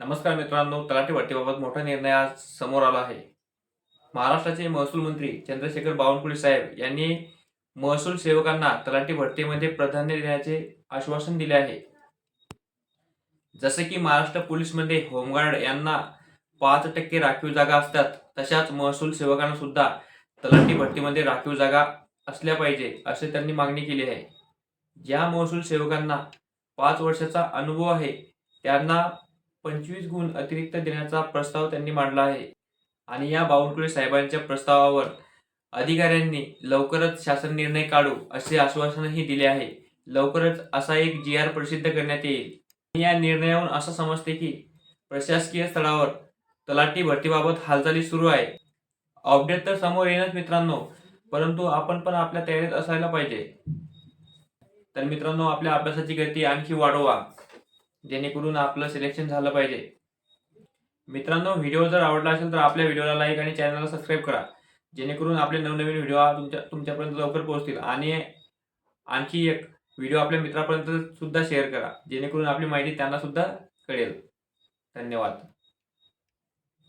नमस्कार मित्रांनो तलाठी भट्टीबाबत मोठा निर्णय आज समोर आला आहे. महाराष्ट्राचे महसूल मंत्री चंद्रशेखर बावनकुळे साहेब यांनी महसूल सेवकांना तलाठी भरतीमध्ये प्राधान्य देण्याचे आश्वासन दिले आहे. जसे की महाराष्ट्र पोलीसमध्ये होमगार्ड यांना पाच टक्के राखीव जागा असतात तशाच महसूल सेवकांना सुद्धा तलाठी भरतीमध्ये राखीव जागा असल्या पाहिजे असे त्यांनी मागणी केली आहे. ज्या महसूल सेवकांना पाच वर्षाचा अनुभव आहे त्यांना पंचवीस गुण अतिरिक्त देण्याचा प्रस्ताव त्यांनी मांडला आहे. आणि या बावनकुळे साहेबांच्या प्रस्तावावर अधिकाऱ्यांनी लवकरच शासन निर्णय काढू असे आश्वासनही दिले आहे. लवकरच असा एक जी आर प्रसिद्ध करण्यात येईल. या निर्णयावरून असं समजते की प्रशासकीय स्तरावर तलाठी भरतीबाबत हालचाली सुरू आहे. अपडेट तर समोर येणार मित्रांनो परंतु आपण पण आपल्या तयारीत असायला पाहिजे. तर मित्रांनो आपल्या अभ्यासाची गती आणखी वाढवा. जेणेकरून आपलं सिलेक्शन झालं पाहिजे. मित्रांनो व्हिडिओ जर आवडला असेल तर आपल्या व्हिडिओला लाईक आणि चॅनलला सबस्क्राईब करा. जेणेकरून आपले नवनवीन व्हिडिओ हा तुमच्या तुमच्यापर्यंत लवकर पोहोचतील. आणि आणखी एक व्हिडिओ आपल्या मित्रापर्यंत सुद्धा शेअर करा. जेणेकरून आपली माहिती त्यांना सुद्धा कळेल. धन्यवाद.